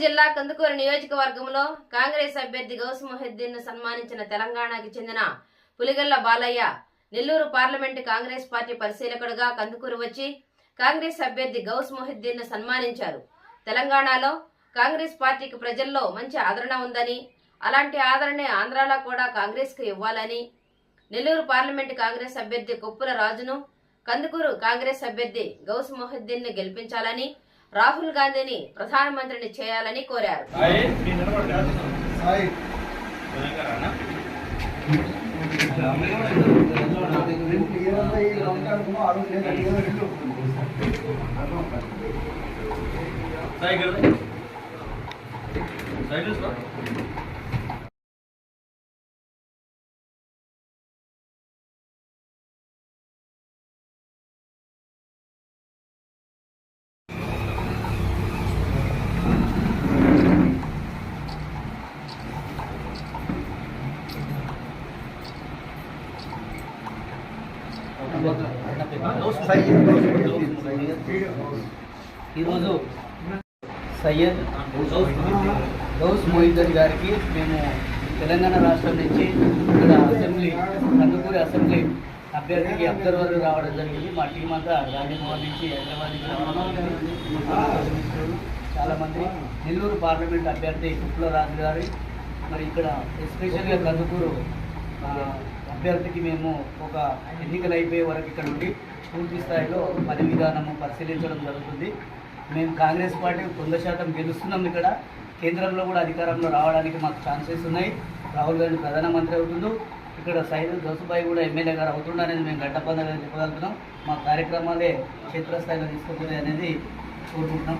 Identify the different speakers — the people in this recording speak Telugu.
Speaker 1: జిల్లా కందుకూరు నియోజకవర్గంలో కాంగ్రెస్ అభ్యర్థి గౌస్ మొహిద్దీన్ను సన్మానించిన తెలంగాణకి చెందిన పులిగల్ల బాలయ్య నెల్లూరు పార్లమెంటు కాంగ్రెస్ పార్టీ పరిశీలకుడుగా కందుకూరు వచ్చి కాంగ్రెస్ అభ్యర్థి గౌస్ మొహిద్దీన్ను సన్మానించారు. తెలంగాణలో కాంగ్రెస్ పార్టీకి ప్రజల్లో మంచి ఆదరణ ఉందని అలాంటి ఆదరణే ఆంధ్రాలో కూడా కాంగ్రెస్కు ఇవ్వాలని నెల్లూరు పార్లమెంటు కాంగ్రెస్ అభ్యర్థి కొప్పుల రాజును కందుకూరు కాంగ్రెస్ అభ్యర్థి గౌస్ మొహిద్దీన్ను గెలిపించాలని రాహుల్ గాంధీని ప్రధానమంత్రిని చేయాలని కోరారు.
Speaker 2: ఇరవై
Speaker 3: ఈరోజు సయ్యద్ గౌస్ మొయిద్దర్ గారికి మేము తెలంగాణ రాష్ట్రం నుంచి ఇక్కడ అసెంబ్లీ కందుకూరి అసెంబ్లీ అభ్యర్థికి అబ్జర్వర్ రావడం జరిగింది. మా టీం అంతా రాజభవన్ నుంచి హైదరాబాద్ నుంచి రావడం చాలామంది నెల్లూరు పార్లమెంట్ అభ్యర్థి కుప్ల రాజు గారి మరి ఇక్కడ ఎస్పెషల్గా కందుకూరు అభ్యర్థికి మేము ఒక ఎన్నికలు అయిపోయే వరకు ఇక్కడ ఉండి పూర్తి స్థాయిలో పని విధానము పరిశీలించడం జరుగుతుంది. మేము కాంగ్రెస్ పార్టీ వంద శాతం గెలుస్తున్నాం ఇక్కడ. కేంద్రంలో కూడా అధికారంలో రావడానికి మాకు ఛాన్సెస్ ఉన్నాయి. రాహుల్ గాంధీ ప్రధానమంత్రి అవుతుండు. ఇక్కడ సైదు జోసుబాయి కూడా ఎమ్మెల్యే గారు అవుతుండనేది మేము గడ్డపందగా చెప్పగలుగుతున్నాం. మా కార్యక్రమాలే క్షేత్రస్థాయిలో తీసుకుంటుంది అనేది కోరుకుంటున్నాం.